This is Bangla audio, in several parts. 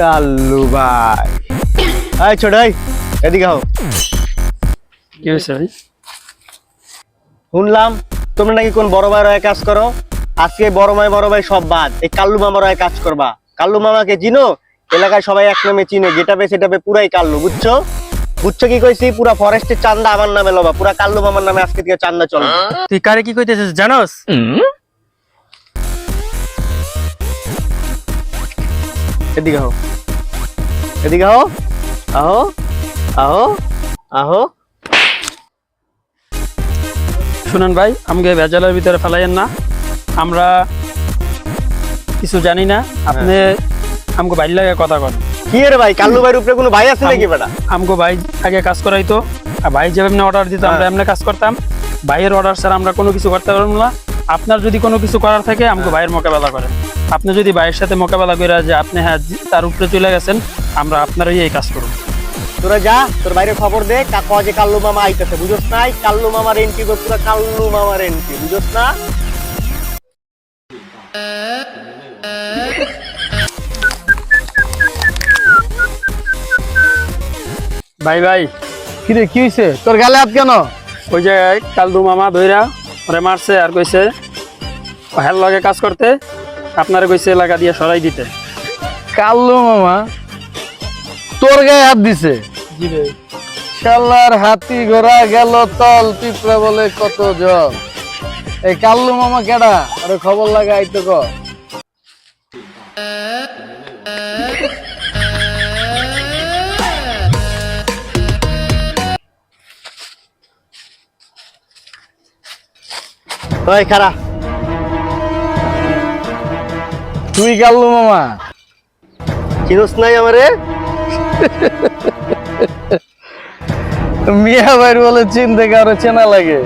কাল্লু ভাই। ছোট ভাই এদিকে হও কি হয়েছে ভাই? শুনলাম তোমরা নাকি কোন বড় ভাইয়ের হয়ে কাজ করো? আজকে বড় ভাই বড় ভাই সব বাদ। এই কাল্লু মামার হয়ে কাজ করবা। কাল্লু মামাকে চিনো? এলাকায় সবাই এক নামে চিনে। যেটা যেটাবে সেটাবে পুরাই কাল্লু বুঝছ? বুঝছ কি কইছি? পুরা ফরেস্টের চান্দা আমার নামে লবা। পুরা কাল্লু মামার নামে আজকে থেকে চান্দা চলো। তুই কারে কি কইতেছিস জানোস? এদিকে হও এদিকে হও আহো। আহো। আহো। শুনেন ভাই আমাকে ভেজালের ভিতরে ফেলাইয়েন না। আমরা কিছু জানি না। আপনি আমাকে বাইর লাগে কথা কন। কি রে ভাই কাল্লু ভাইয়ের উপরে কোনো ভাই আছে নাকি বেটা? আমাকে ভাই আগে কাজ করাইতো। আর ভাই যেভাবে অর্ডার দিত আমরা হ্যাঁ। এমনি কাজ করতাম। ভাইয়ের অর্ডার ছাড়া আমরা কোনো কিছু করতে পারব না। আপনার যদি কোনো কিছু করার থাকে আমাকে ভাইয়ের মোকাবেলা করেন। আপনি যদি ভাইয়ের সাথে মোকাবেলা করে যে আপনি হ্যাঁ তার উপরে চলে গেছেন আমরা আপনারই এই কাজ করব। তোরা যা তোর বাইরে খবর দে কা- কয় যে কাল্লু মামা আইতেছে বুঝোস নাই? কাল্লু মামার এন্ট্রি পুরো কাল্লু মামার এন্ট্রি বুঝোস না? ভাই ভাই কি রে কি হয়েছে তোর গালে হাত কেন? ওই যে কালদু মামা ধইরা ওরে মারছে আর কইছে হেল লগে কাজ করতে আপনারা কইছে এলাকা দিয়ে সরাই দিতে। কাল্লু মামা তোর গায়ে হাত দিছে? জি ভাই। শালার হাতি ঘোড়া গেল তল পিঁপড়া বলে কত জল। এই কাল্লু মামা কেডা? আরে খবর লাগা আইতো ক। ওই খারা তুই কাল্লু মামা। চিনোস নাই আমারে? মিয়া ভাইর বলে চিনতে কারও চেনা লাগে।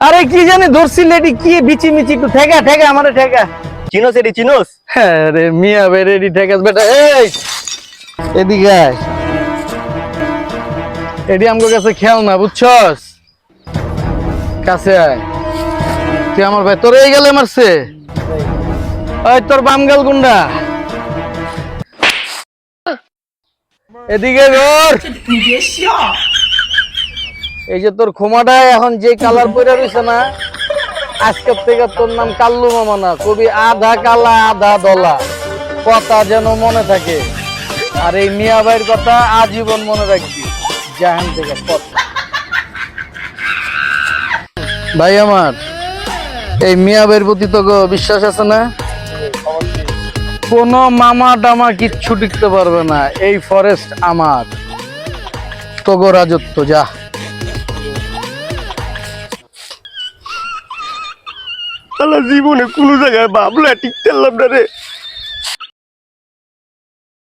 আরে কি জানি ধরছি লেডি কি বিচি মিচি একটু ঠেকা ঠেকা আমারে ঠেকা। চিনোস এটি চিনোস? আরে মিয়া ভাই রেডি ঠেকাস বেটা এই! এদিকে আয়। এডি আমগো কাছে খেয়াল না বুঝছস? কাছে আয়। তুই আমার ভাই, তোর এই গেলে মারছে। ওই তোর বাম গাল গুন্ডা। এদিকে এই যে তোর খোমাটা এখন যে কালার পরে রয়েছে না আজকের থেকে তোর নাম কাল্লু মামা না কবি আধা কালা, আধা দলা। কথা যেন মনে থাকে। আর এই মিয়া ভাইয়ের কথা আজীবন মনে রাখবি। জাহান থেকে পথ। ভাই আমার এই মিয়া প্রতি তো বিশ্বাস আছে না? কোন মামা টামা কিচ্ছু টিকতে পারবে না, এই ফরেস্ট আমার। তোগো রাজত্ব, যা। জীবনে কোনো জায়গায় ভাবলা টিকতে পারলাম না রে।